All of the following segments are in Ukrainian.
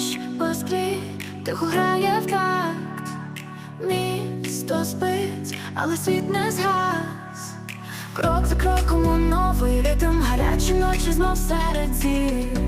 Дощ по склі, тихо грає в такт. Місто спить, але світ не згас. Крок за кроком у новий ритм. Гарячі ночі знов серед зір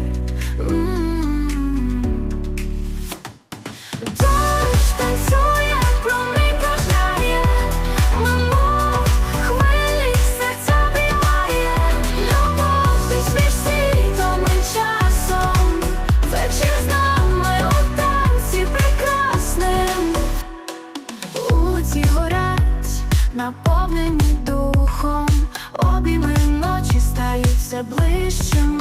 наповнені духом. Обійми ночі стають все ближчими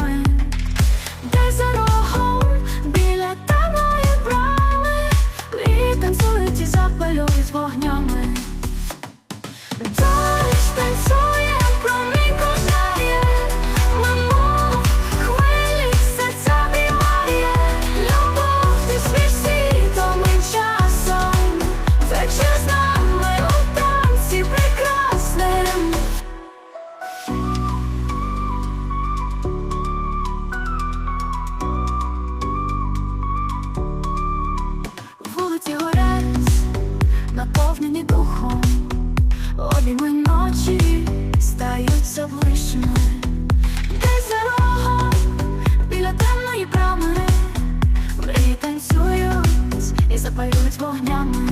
Ночі стаються ближчими. Біля темної брами Мрії танцюють і запалюють вогнями.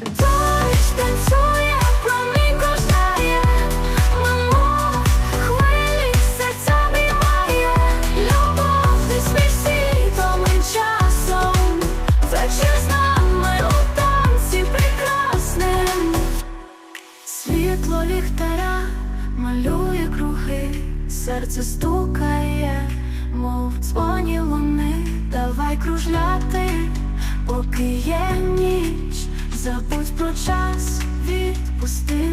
Дощ танцює, Світло ліхтара малює круги, серце стукає, мов дзвоні луни, давай кружляти, поки є ніч, забудь про час, відпусти.